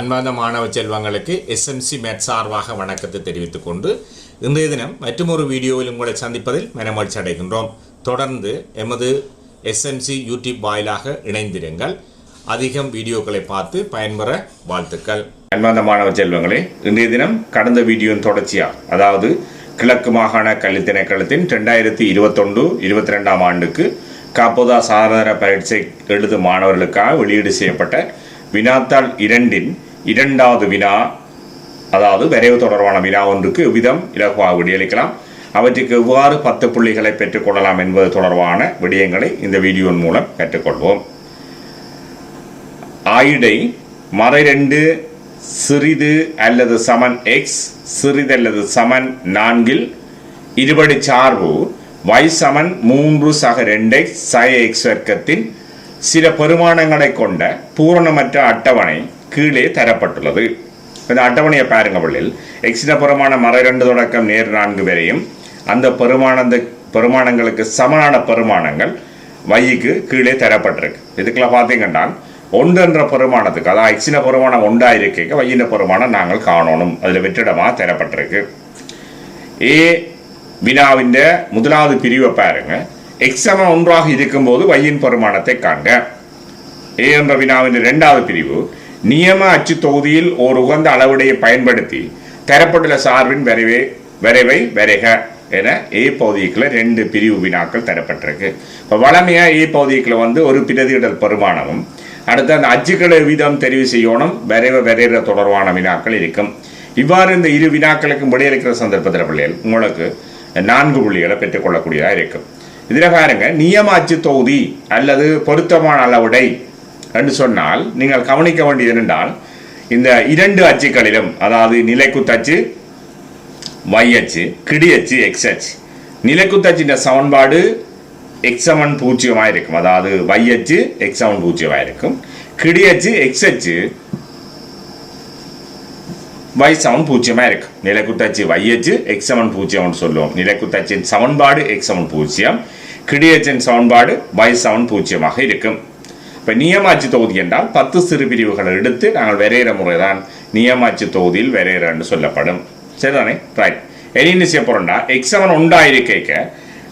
அன்பார்ந்த மாணவ செல்வங்களுக்கு எஸ்எம்சி மேட் சார்பாக வணக்கத்தை தெரிவித்துக் கொண்டு இன்றைய தினம் மற்றொரு வீடியோவில் உங்களை சந்திப்பதில் மனமகிழ்ச்சி அடைகின்றோம். தொடர்ந்து எமது எஸ்எம்சி யூடியூப் வாயிலாக இணைந்திருங்கள். அதிகம் வீடியோக்களை பார்த்து பயன்பெற வாழ்த்துக்கள். அன்பார்ந்த மாணவ செல்வங்களே இன்றைய தினம் கடந்த வீடியோவின் தொடர்ச்சியாக அதாவது கிழக்கு மாகாண கல்வி திணைக்களத்தின் ரெண்டாயிரத்தி இருபத்தொன்று இருபத்தி ரெண்டாம் ஆண்டுக்கு காப்போதா சாதாரண பரீட்சை எழுதும் மாணவர்களுக்காக வெளியீடு செய்யப்பட்ட வினாத்தாள் இரண்டின் இரண்டாவது வினா அதாவது வரைவு தொடர்பான வினா ஒன்றுக்கு விதம் இலகுவாக விடியளிக்கலாம். அவற்றுக்கு எவ்வாறு பத்து புள்ளிகளை பெற்றுக்கொள்ளலாம் என்பது தொடர்பான விடயங்களை இந்த வீடியோன் மூலம் கற்றுக்கொள்வோம். ஆயிடை மறை ரெண்டு சிறிது அல்லது சமன் எக்ஸ் சிறிது அல்லது சமன் நான்கில் இருபடி சார்பு வை சமன் மூன்று சக ரெண்டு எக்ஸ் சய எக்ஸ் வர்க்கத்தின் சில பெருமானங்களை கொண்ட பூரணமற்ற அட்டவணை கீழே தரப்பட்டுள்ளது. இந்த அட்டவணையை பாருங்க பள்ளியில் எக்ஸின பெருமான மறை ரெண்டு தொடக்கம் நேர் நான்கு வரையும். அந்த பெருமானந்த பெருமானங்களுக்கு சமனான பெருமானங்கள் வைக்கு கீழே தரப்பட்டிருக்கு. இதுக்கெல்லாம் பார்த்தீங்கன்னா ஒன்று என்ற பெருமானத்துக்கு அதாவது எக்ஸின பெருமானம் ஒன்றா இருக்க வையின பெருமானம் நாங்கள் காணணும். அதில் வெற்றிடமாக தரப்பட்டிருக்கு. ஏ வினாவின் முதலாவது பிரிவை பாருங்க. எக்ஸம ஒன்றாக இருக்கும்போது வையின் பெருமானத்தை காண்க. ஏ என்ற வினாவின் ரெண்டாவது பிரிவு நியம அச்சு தொகுதியில் ஓர் உகந்த அளவுடையை பயன்படுத்தி தரப்பட்டுள்ள சார்பின் விரைவை விரைவை வரைக என ஏ பகுதிக்குள்ள ரெண்டு பிரிவு வினாக்கள் தரப்பட்டிருக்கு. இப்போ வளமையாக ஏ பகுதிக்குள்ள வந்து ஒரு பிரதியிடல் பெருமானமும் அடுத்து அந்த அச்சுக்களை வீதம் தெரிவு செய்யணும் விரைவை விரைகிற தொடர்பான வினாக்கள் இருக்கும். இவ்வாறு இந்த இரு வினாக்களுக்கும் விடையளிக்கிற சந்தர்ப்பத்தில் பிள்ளைகள் உங்களுக்கு நான்கு புள்ளிகளை பெற்றுக்கொள்ளக்கூடியதாக இருக்கும். இதில் பாருங்க நியம அச்சு தொகுதி அல்லது பொருத்தமான அளவுடை என்று சொன்னால் நீங்கள் கவனிக்க வேண்டியது என்னென்றால் இந்த இரண்டு அச்சுக்களிலும் அதாவது நிலைக்குத்தச்சு ஒய் அச்சு கிடி அச்சு எக்ஸ் அச்சு நிலைக்குத்தச்சின் சமன்பாடு எக்ஸ் செவன் பூஜ்ஜியமாக இருக்கும். அதாவது ஒய் அச்சு எக்ஸ் செவன் பூஜ்ஜியமாக இருக்கும். கிடி அச்சு எக்ஸ் அச்சு ஒய் செவன் பூஜ்ஜியமாக இருக்கும். நிலைக்குத்தச்சு ஒய் அச்சு எக்ஸ் செவன் பூஜ்ஜியம்னு சொல்லுவோம். நிலைக்குத்தச்சின் சமன்பாடு எக்ஸ் செவன் பூஜ்ஜியம் கிடியச்சின் சமன்பாடு பை செவன் பூஜ்ஜியமாக இருக்கும். இப்போ நியமாட்சி தொகுதி என்றால் பத்து சிறு பிரிவுகளை எடுத்து நாங்கள் வரைகிற முறை தான் நியமாட்சி தொகுதியில் வரைகிறன்னு சொல்லப்படும். சரிதானே? ரைட் இனி என்ன செய்ய போகிறோம்னா எக்ஸாமன் உண்டாயிருக்க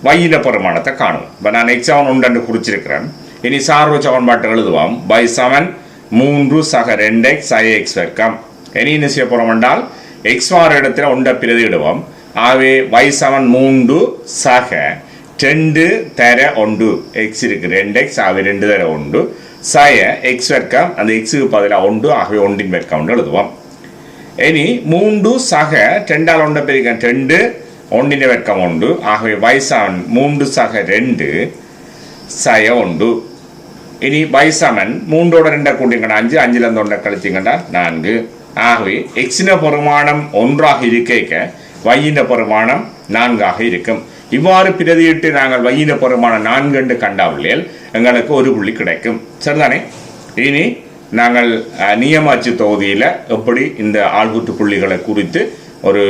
வயில பெருமானத்தை காணும். இப்போ நான் எக்ஸாமன் உண்டு குறிச்சிருக்கிறேன். இனி சார்பு சமன்பாட்டை எழுதுவோம். பை செவன் மூன்று சக ரெண்டு எக்ஸ் ஐ எக்ஸ் வர்க்கம். இனி என்ன செய்ய போகிறோம் என்றால் எக்ஸ் வார இடத்துல உண்ட பிரதியிடுவோம் ஆகவே வை செவன் மூன்று சக ரெண்டு தர ஒன்று எக்ஸ் இருக்கு ரெண்டு எக்ஸ் ஆகவே ரெண்டு தர ஒன்று சய എക്സ് வர்க்கம் அந்த എക്സ് பதிலாக ஒன்று ஆகவே ஒன்றின் வர்க்கம் ஒன்று எழுதுவோம். இனி மூன்று சக ரெண்டால் ஒன்றை பெருக்க ரெண்டு ஒன்றின் வர்க்கம் ஒன்று ஆகவே வயசான் மூன்று சக ரெண்டு சய ஒன்று. இனி வயசாமன் மூன்றோட ரெண்டை கூட்டிங்கன்னா அஞ்சு அஞ்சுல இருந்து ஒன்றை கழிச்சிங்கன்னா நான்கு. ஆகவே எக்ஸின பெருமானம் ஒன்றாக இருக்க வையின பெருமானம் நான்காக இருக்கும். இவ்வாறு பிரதியிட்டு நாங்கள் வையின பெருமானம் நான்கண்டு என்று கண்டாவில்லையில் எங்களுக்கு ஒரு புள்ளி கிடைக்கும். சரிதானே? இனி நாங்கள் அஹ், நியமாட்சி தொகுதியில் எப்படி இந்த ஆள்கூட்டு புள்ளிகளை குறித்து ஒரு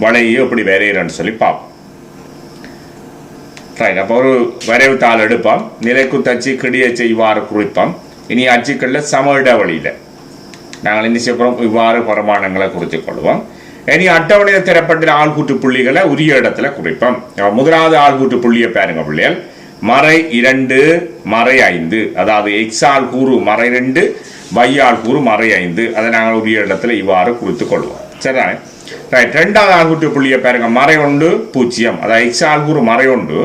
வலையை எப்படி வரைகிறேன்னு சொல்லி பார்ப்போம். ரைட் அப்போ ஒரு வரைவு தாள் எடுப்போம். நிலைக்குத்தச்சு கிடியச்சு இவ்வாறு குறிப்போம். இனி அச்சுக்களில் சம இடைவெளியில் நாங்கள் என்ன செய்யப்போம் இவ்வாறு பிரமாணங்களை குறித்து கொள்வோம். இனி அட்டவணையில் தரப்பட்ட ஆள்கூட்டு புள்ளிகளை உரிய இடத்துல குறிப்போம். முதலாவது ஆள்கூட்டு புள்ளியை பாருங்க பிள்ளைகள். மறை இரண்டு மறை ஐந்து. அதாவது எக்ஸ் ஆள் கூறு மறை ரெண்டு வையால் கூறு மறை ஐந்து. அதை நாங்கள் உரிய இடத்துல இவ்வாறு குறித்துக் கொள்வோம். சரிதானே? ரைட் ரெண்டாவது ஆள்கூட்டு புள்ளியை பாருங்க. மறை ஒன்று பூஜ்ஜியம். அதாவது எக்ஸ் ஆள் கூறு மறை ஒன்று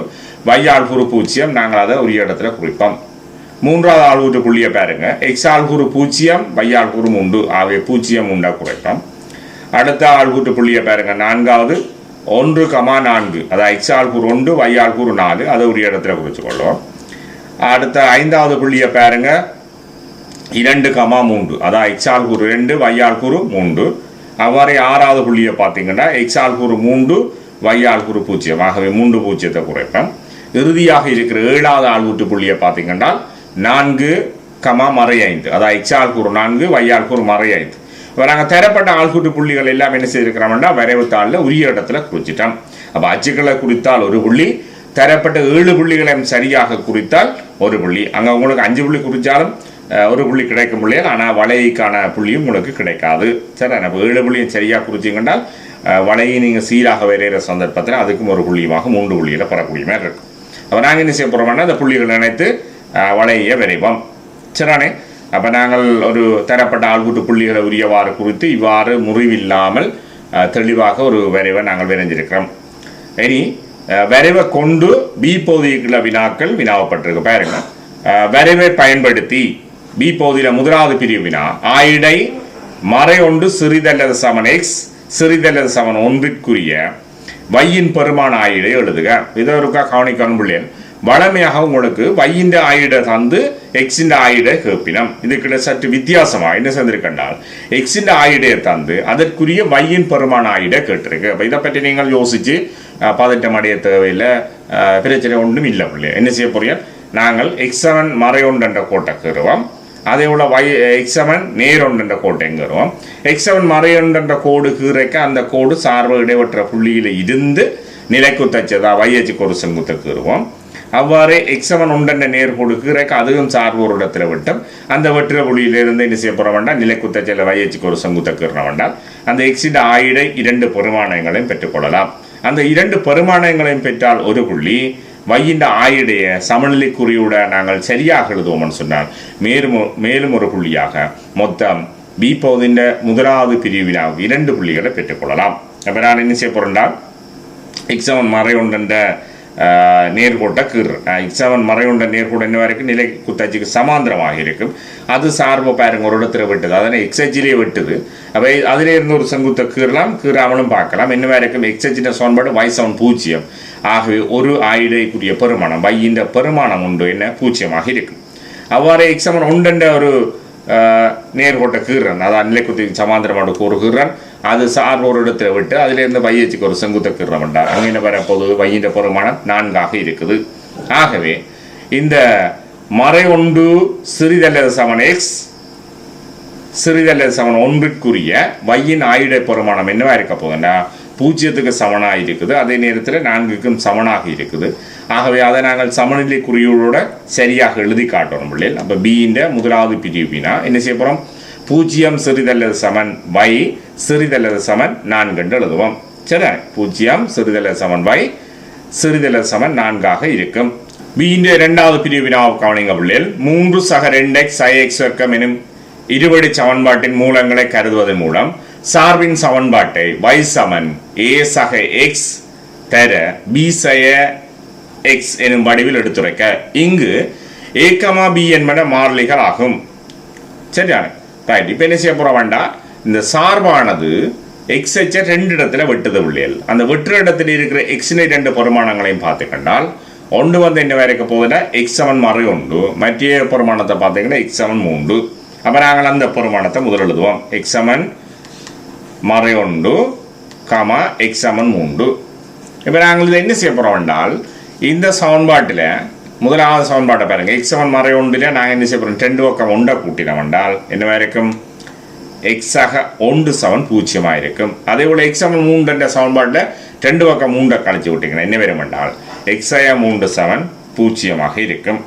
வையால் கூறு பூஜ்ஜியம். நாங்கள் அதை உரிய இடத்துல குறிப்போம். மூன்றாவது ஆள்கூட்டு புள்ளியை பாருங்க. எக்ஸ் ஆள்கூறு பூஜ்ஜியம் வையால் கூறு உண்டு ஆகவே பூஜ்ஜியம் உண்டா குறைப்போம். அடுத்த ஆள்கூட்டு புள்ளியை பாருங்கள் நான்காவது ஒன்று கமா நான்கு. அதாவது எக்ஸ் ஆள்கூறு ஒன்று y ஆள்கூறு நாலு. அதை ஒரு இடத்துல குறித்து கொள்வோம் அடுத்த ஐந்தாவது புள்ளியை பாருங்கள் இரண்டு கமா மூன்று. அதாவது எக்ஸ் ஆள்கூறு ரெண்டு y ஆள்கூறு மூன்று. அவ்வாறே ஆறாவது புள்ளியை பார்த்தீங்கன்னா எக்ஸ் ஆள்கூறு மூன்று y ஆள்கூறு பூஜ்ஜியம். ஆகவே மூன்று பூஜ்ஜியத்தை குறைப்பேன் இறுதியாக இருக்கிற ஏழாவது ஆள்கூட்டு புள்ளியை பார்த்தீங்கன்னா நான்கு கமா மறை ஐந்து அதாவது எக்ஸ் ஆள்கூறு நான்கு y ஆள்கூறு மறை ஐந்து நாங்கள் தரப்பட்ட ஆள்கூட்டு புள்ளிகள் எல்லாம் என்ன செய்திருக்கிறோம்னா வரைவு தாளில் உரிய இடத்துல குறிச்சிட்டோம் அப்போ அச்சுக்களை குறித்தால் ஒரு புள்ளி தரப்பட்ட ஏழு புள்ளிகளையும் சரியாக குறித்தால் ஒரு புள்ளி. அங்கே உங்களுக்கு அஞ்சு புள்ளி குறித்தாலும் ஒரு புள்ளி கிடைக்கும் புள்ளியால் ஆனால் வலைக்கான புள்ளியும் உங்களுக்கு கிடைக்காது. சரி அப்போ ஏழு புள்ளியும் சரியாக குறிச்சிங்கன்றால் வலையை நீங்கள் சீராக வரைகிற சந்தர்ப்பத்தில் அதுக்கும் ஒரு புள்ளியுமாக மூன்று புள்ளியில் பெறக்கூடிய மாதிரி இருக்கும். அப்போ நாங்கள் என்ன செய்ய போகிறோம்னா அந்த புள்ளிகள் நினைத்து வலையை விரைவோம். சரிண்ணே அப்போ நாங்கள் ஒரு தரப்பட்ட ஆள்கூட்டு புள்ளிகளை உரியவாறு குறித்து இவ்வாறு முறிவில்லாமல் தெளிவாக ஒரு விரைவை நாங்கள் விரைஞ்சிருக்கிறோம். இனி வரைவை விரைவை கொண்டு பி பகுதிக்குள்ள வினாக்கள் வினாவப்பட்டிருக்கு. பாருங்க. வரைவை விரைவை பயன்படுத்தி பி பகுதியில் முதலாவது பிரிவு வினா ஆயிடை மறை ஒன்று சிறிதல்லது சமன் எக்ஸ் சிறிதல்லது சமன் ஒன்றிற்குரிய வையின் பெருமான ஆயிடை எழுதுக. இதை ஒருக்கா கவனிக்கணும் பிள்ளைகள். வளமையாக உங்களுக்கு வையின் ஆயிட தந்து எக்ஸின் ஆயிட கேப்பினம். இதுக்கிட்ட சற்று வித்தியாசமாக என்ன செஞ்சிருக்கண்டால் எக்ஸின் ஆயிடையை தந்து அதற்குரிய வையின் பெருமான ஆயிட கேட்டிருக்கு. அப்போ இதை பற்றி நீங்கள் யோசிச்சு பதட்டம் அடைய தேவையில்லை பிரச்சனை ஒன்றும் இல்லை பிள்ளை. என்ன செய்ய போறியா நாங்கள் எக்ஸ் செவன் கோட்டை கருவோம் அதே உள்ள வை எக்ஸ் செவன் கோட்டை எங்கிறோம் எக்ஸவன் செவன் கோடு கீரைக்க அந்த கோடு சார்பு இடைவற்ற புள்ளியில் இருந்து நிலைக்குத்தச்சதா வையச்சுக்கு ஒரு செங்குத்தை கீறுவோம் அவ்வாறே எக்ஸவன் உண்டென்ற நேர்கோடுக்கு கீரைக்கு அதுவும் சார்பு ஒரு இடத்துல விட்டும். அந்த வெற்ற புள்ளியிலிருந்து என்ன செய்ய போற வேண்டாம் நிலைக்குத்தச்சல வையச்சுக்கு ஒரு செங்குத்த கீறின வேண்டாம் அந்த எக்ஸின் ஆயிடை இரண்டு பெருமானங்களையும் பெற்றுக்கொள்ளலாம் அந்த இரண்டு பெருமானங்களையும் பெற்றால் ஒரு புள்ளி வையின் ஆயுடைய சமநிலைக்குறியோட நாங்கள் சரியாக எழுதுவோம்னு சொன்னால் மேலும் மேலும் ஒரு புள்ளியாக மொத்தம் பி பகுதியின் முதலாவது பிரிவினாக இரண்டு புள்ளிகளை பெற்றுக்கொள்ளலாம் அப்போ நான் என்ன செய்ய போறேன்டா எக்ஸாமன் மறையுண்ட நேர்கோட்டை கீறு எக்ஸாமன் மறையுண்ட நேர்கோடு என்ன வரைக்கும் நிலை குத்தாச்சிக்கு சமாந்திரமாக இருக்கும் அது சார்பு பாருங்க ஒரு இடத்துல வெட்டுது அதனை எக்ஸச்சிலே வெட்டுது அவை அதிலே இருந்து ஒரு செங்குத்தை கீறலாம் கீறாமலும் பார்க்கலாம் என்ன வரைக்கும் எக்ஸச்சின சோன்பாடு வயசவன் பூஜ்ஜியம் ஆகவே ஒரு ஆயுடைக்குரிய பெருமானம் பெருமானம் உண்டு என்ன பூஜ்ஜியமாக இருக்கும் அவ்வாறு எக்ஸாமன் உண்டென்ற ஒரு ஆஹ், கீறன் அதான் நிலைக்குத்திக்கு சமாந்திரமான ஒரு கீறன் அது சார் ஒரு இடத்துல விட்டு அதிலிருந்து பையச்சுக்கு ஒரு செங்குத்த கீறன் வேண்டாம் அங்கே வரப்போது பையின்ற பொறுமானம் நான்காக இருக்குது. ஆகவே இந்த மறை ஒன்று சிறிதல்லது சமன் எக்ஸ் சிறிதல்லது சமன் ஒன்றிற்குரிய வையின் ஆயுட பொறுமானம் என்னவா இருக்க போகுதுன்னா பூஜ்ஜியத்துக்கு சமனாக இருக்குது அதே நேரத்தில் நான்குக்கும் சமனாக இருக்குது. ஆகவே அதை நாங்கள் சமநிலை குறியோட சரியாக எழுதி காட்டணும் பிள்ளைகள். அப்போ பியின் முதலாவது பிரிவினா என்ன செய்ய போகிறோம் பூஜ்ஜியம் சிறிதல்லது சமன் வை சிறிதல்லது சமன் நான்கு என்று எழுதுவோம். சரி பூஜ்ஜியம் சிறிதல்லது சமன் வை சிறிதல்லது சமன் நான்காக இருக்கும். பியின் இரண்டாவது பிரிவினாவை கவனிங்க பிள்ளைகள் மூன்று சக ரெண்டு எக்ஸ் ஐ எக்ஸ் வர்க்கம் எனும் இருபடி சமன்பாட்டின் மூலங்களை கருதுவதன் மூலம் சார்பின் சமன்பாட்டை y சமன் a சக x தர b சய x எனும் வடிவில் எடுத்துரைக்க. இங்கு a பி b என்பன மாறிலிகள் ஆகும் சரியான ரைட் இப்போ என்ன செய்ய போகிறோம் வேண்டாம் இந்த சார்பானது எக்ஸ் எச்ச ரெண்டு இடத்துல வெட்டுது உள்ளியல் அந்த வெட்டுற இடத்துல இருக்கிற எக்ஸினை ரெண்டு பரிமாணங்களையும் பார்த்து கண்டால் ஒன்று வந்து என்ன வரைக்க போகுதுன்னா எக்ஸ் செவன் மறை உண்டு மற்ற பெருமானத்தை பார்த்தீங்கன்னா எக்ஸ் செவன் மூன்று. அப்போ நாங்கள் அந்த பெருமானத்தை முதல் எழுதுவோம். எக்ஸ் செவன் மறை உண்டு காமா எக்ஸ் செவன் மூன்று. இப்போ நாங்கள் இதை என்ன செய்ய போகிறோம் என்றால் இந்த சமன்பாட்டில் முதலாவது சமன்பாட்டை பாருங்கள் எக்ஸ் செவன் மறை ஒன்றில் நாங்கள் என்ன செய்ய போகிறோம் ரெண்டு பக்கம் ஒன்றை கூட்டினோம் என்றால் என்ன வரைக்கும் எக்ஸாக ஒன்று செவன் பூஜ்ஜியமாக இருக்கும் அதே போல் எக்ஸ் செவன் மூன்றுன்ற சமன்பாட்டில் ரெண்டு பக்கம் மூன்றை கழிச்சு விட்டீங்கன்னா என்ன வரும் என்றால் எக்ஸாய மூன்று செவன் பூஜ்ஜியமாக இருக்கும்.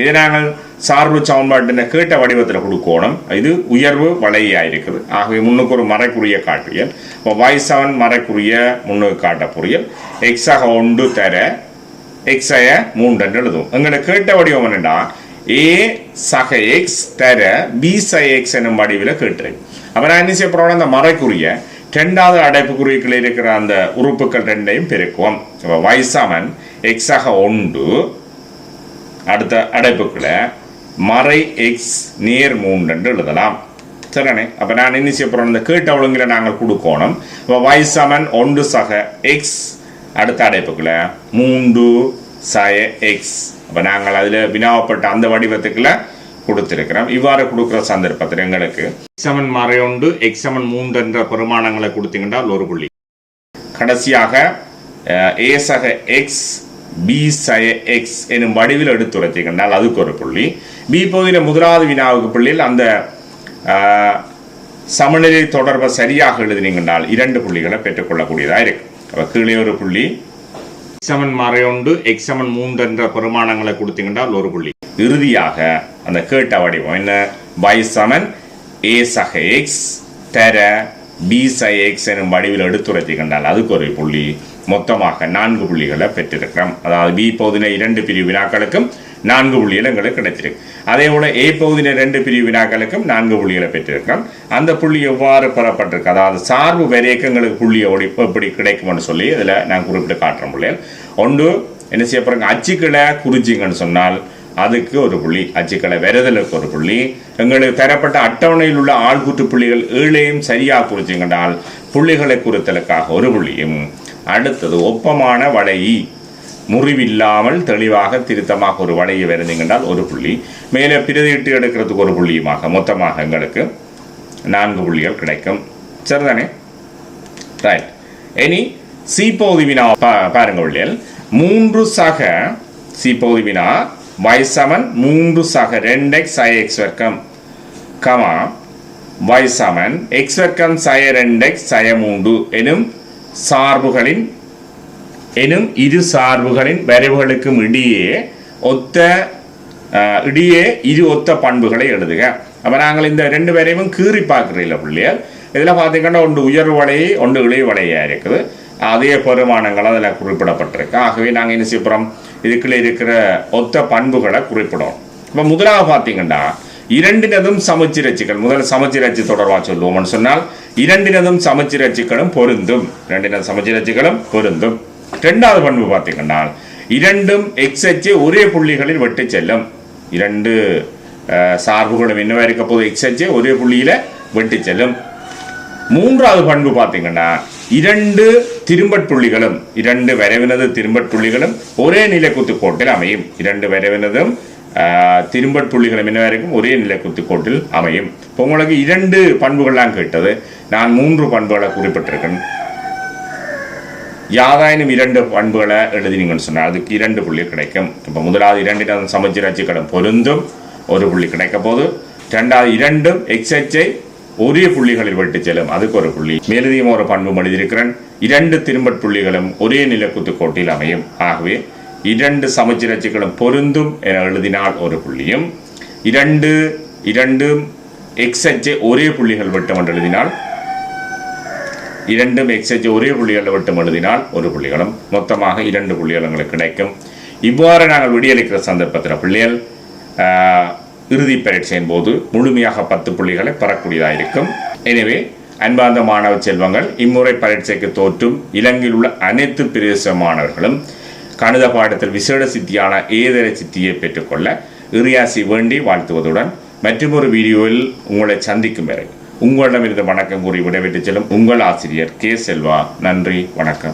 இதை நாங்கள் சார்பு சமன்பாட்டின கேட்ட வடிவத்தில் கொடுக்கணும். இது உயர்வு வளையாக இருக்குது ஆகவே முன்னுக்கு ஒரு மறைக்குரிய காட்டுயல் இப்போ வாய் செவன் மறைக்குரிய முன்னுக்கு காட்ட புரியல் எக்ஸாக ஒன்று தர எக்ஸைய மூன்று என்று எழுதுவோம். எங்களை கேட்ட வடிவம் என்னடா ஏ சக எக்ஸ் தர பி சக எக்ஸ் என்னும் வடிவில் கேட்டிருக்கு அப்போ நான் என்ன செய்ய போகிறோம் அந்த மறைக்குரிய ரெண்டாவது அடைப்புக்குறிக்குள்ள இருக்கிற அந்த உறுப்புகள் ரெண்டையும் பெருக்குவோம். இப்போ வைசமன் எக்ஸாக ஒன்று அடுத்த அடைப்புக்குள்ள மறை எக்ஸ் நேர் மூன்று என்று எழுதலாம். சரிண்ணே அப்போ நான் என்ன செய்ய போகிறோம் இந்த கேட்டவளுங்களை நாங்கள் கொடுக்கணும். இப்போ வைசமன் ஒன்று சக எக்ஸ் அடுத்த அடைப்புக்குள்ள மூன்று சய எக்ஸ் அப்போ நாங்கள் அதில் வினாவப்பட்ட அந்த வடிவத்துக்குள்ள கொடுத்திருக்கிறோம் இவ்வாறு கொடுக்குற சந்தர்ப்பத்தில் எங்களுக்கு எக்ஸமன் மறையொண்டு எக்ஸ் மூன்று என்ற பெருமானங்களை கொடுத்தீங்கன்றால் ஒரு புள்ளி கடைசியாக ஏ சக எக்ஸ் பி சய எக்ஸ் எனும் வடிவில் எடுத்துரைத்தீங்கன்றால் அதுக்கு ஒரு புள்ளி பி பகுதியில் முதலாவது வினாவுக்கு புள்ளியில் அந்த சமநிலை தொடர்பை சரியாக எழுதினீங்கன்றால் இரண்டு புள்ளிகளை பெற்றுக்கொள்ளக்கூடியதாக இருக்கு அப்போ கீழே ஒரு புள்ளி செவன் மறையொண்டு எக்ஸ் செவன் மூன்று என்ற பெருமானங்களை கொடுத்தீங்கன்றால் ஒரு புள்ளி இறுதியாக அந்த கேட்ட வடிவம் என்ன y சமன் a சக x தர b சக x எனும் வடிவில் எடுத்துரைத்து கண்டால் அதுக்கு ஒரு புள்ளி மொத்தமாக நான்கு புள்ளிகளை பெற்றிருக்கிறோம் அதாவது பி பகுதியின இரண்டு பிரிவு வினாக்களுக்கும் நான்கு புள்ளிகள் எங்களுக்கு கிடைத்திருக்கு. அதே போல ஏ பகுதியின ரெண்டு பிரிவு வினாக்களுக்கும் நான்கு புள்ளிகளை பெற்றிருக்கிறோம் அந்த புள்ளி எவ்வாறு பெறப்பட்டிருக்கு? அதாவது சார்பு வரையக்கங்களுக்கு புள்ளி எப்படி எப்படி கிடைக்கும்னு சொல்லி இதில் நான் குறிப்பிட்டு காட்டுறேன் புள்ளிகள் ஒன்று என்ன செய்ய போகிறாங்க அச்சுக்களை குறிச்சிங்கன்னு சொன்னால் அதுக்கு ஒரு புள்ளி அச்சுக்களை விரதலுக்கு ஒரு புள்ளி. எங்களுக்கு தரப்பட்ட அட்டவணையில் உள்ள ஆள்கூற்று புள்ளிகள் ஏழையும் சரியாக குறிச்சிங்கன்றால் புள்ளிகளை குறித்தலுக்காக ஒரு புள்ளியும். அடுத்தது ஒப்பமான வளை e. முறிவில்லாமல் தெளிவாக திருத்தமாக ஒரு வளையை வருந்தீங்கன்றால் ஒரு புள்ளி. மேலே பிரதியிட்டு எடுக்கிறதுக்கு ஒரு புள்ளியுமாக. மொத்தமாக எங்களுக்கு நான்கு புள்ளிகள் கிடைக்கும். சரிதானே? ரைட் இனி சி பகுதி வினா பா- பாருங்க உள்ளியல் மூன்று சக சி பகுதி வினா y சமன் மூன்று சக ரெண்டு எக்ஸ் ஐ எக்ஸ் வர்க்கம். கமா y சமன் எக்ஸ் வர்க்கம் சய ரெண்டு எக்ஸ் சய மூன்று. எனும் சார்புகளின் எனும் இரு சார்புகளின் வரைவுகளுக்கும் இடையே ஒத்த இடையே இரு ஒத்த பண்புகளை எழுதுக. அப்போ நாங்கள் இந்த ரெண்டு வரைவும் கீறி பார்க்குறீங்கள பிள்ளையார் இதில் பார்த்தீங்கன்னா ஒன்று உயர் வலையை ஒன்று இளைய வலையாக இருக்குது. அதே பெருமானங்கள் அதில் குறிப்பிடப்பட்டிருக்கு. ஆகவே நாங்கள் என்ன செய்யப்படுறோம் இதுக்குள்ளே இருக்கிற ஒத்த பண்புகளை குறிப்பிடும் இப்போ முதலாக பார்த்தீங்கன்னா இரண்டினதும் சமச்சீரச்சுக்கள் முதல் சமச்சீரச்சு தொடர்பாக சொல்லுவோம்னு சொன்னால் இரண்டினதும் சமச்சீரச்சுக்களும் பொருந்தும். இரண்டினதும் சமச்சீரச்சுக்களும் பொருந்தும். இரண்டாவது பண்பு பார்த்தீங்கன்னா இரண்டும் எக்ஸ் அச்சு ஒரே புள்ளிகளில் வெட்டு செல்லும். இரண்டு சார்புகளும் என்னவா இருக்க போது எக்ஸ் அச்சு ஒரே புள்ளியில வெட்டு செல்லும். மூன்றாவது பண்பு பார்த்தீங்கன்னா இரண்டு திரும்பட் புள்ளிகளும் இரண்டு வரைவினது திரும்பட் புள்ளிகளும் ஒரே நிலைக்குத்து கோட்டில் அமையும். இரண்டு வரைவினதும் திரும்பட் புள்ளிகளும் என்ன இருக்கும்? ஒரே நிலைக்குத்து கோட்டில் அமையும். இப்போ உங்களுக்கு இரண்டு பண்புகள்லாம் கேட்டது. நான் மூன்று பண்புகளை குறிப்பிட்டிருக்கேன். யாதாயினும் இரண்டு பண்புகளை எழுதினீங்கன்னு சொன்னால் அதுக்கு இரண்டு புள்ளி கிடைக்கும். இப்போ முதலாவது இரண்டிடம் சமச்சீர் அச்சுக்களும் பொருந்தும். ஒரு புள்ளி கிடைக்க போது ரெண்டாவது இரண்டும் எக்ஸ் ஒரே புள்ளிகளில் விட்டு செல்லும். அதுக்கு ஒரு புள்ளி. மேலதிகம் ஒரு பண்பு எழுதியிருக்கிறேன். இரண்டு திரும்பட் புள்ளிகளும் ஒரே நிலக்குத்து கோட்டில் அமையும். ஆகவே இரண்டு சமச்சீர் அச்சுக்களும் பொருந்தும் என எழுதினால் ஒரு புள்ளியும். இரண்டு இரண்டும் எக்ஸ் ஒரே புள்ளிகள் விட்டம் என்று எழுதினால் இரண்டும் எக்ஸ்ஹெச் ஒரே புள்ளிகளில் விட்டு எழுதினால் ஒரு புள்ளிகளும் மொத்தமாக இரண்டு புள்ளிகள் எங்களுக்கு கிடைக்கும். இவ்வாறு நாங்கள் விடியளிக்கிற சந்தர்ப்பத்தில் பிள்ளைகள் இறுதி பரீட்சையின் போது முழுமையாக பத்து புள்ளிகளை பெறக்கூடியதாக இருக்கும். எனவே அன்பார்ந்த மாணவ செல்வங்கள் இம்முறை பரீட்சைக்கு தோற்றும் இலங்கையில் உள்ள அனைத்து பிரதேச மாணவர்களும் கணித பாடத்தில் விசேட சித்தியான ஏதர சித்தியை பெற்றுக்கொள்ள இறியாசி வேண்டி வாழ்த்துவதுடன் மற்றொரு வீடியோவில் உங்களை சந்திக்கும் வரை உங்களிடமிருந்து வணக்கம் கூறி விடைபெற்று செல்லும் உங்கள் ஆசிரியர் கே செல்வா. நன்றி வணக்கம்.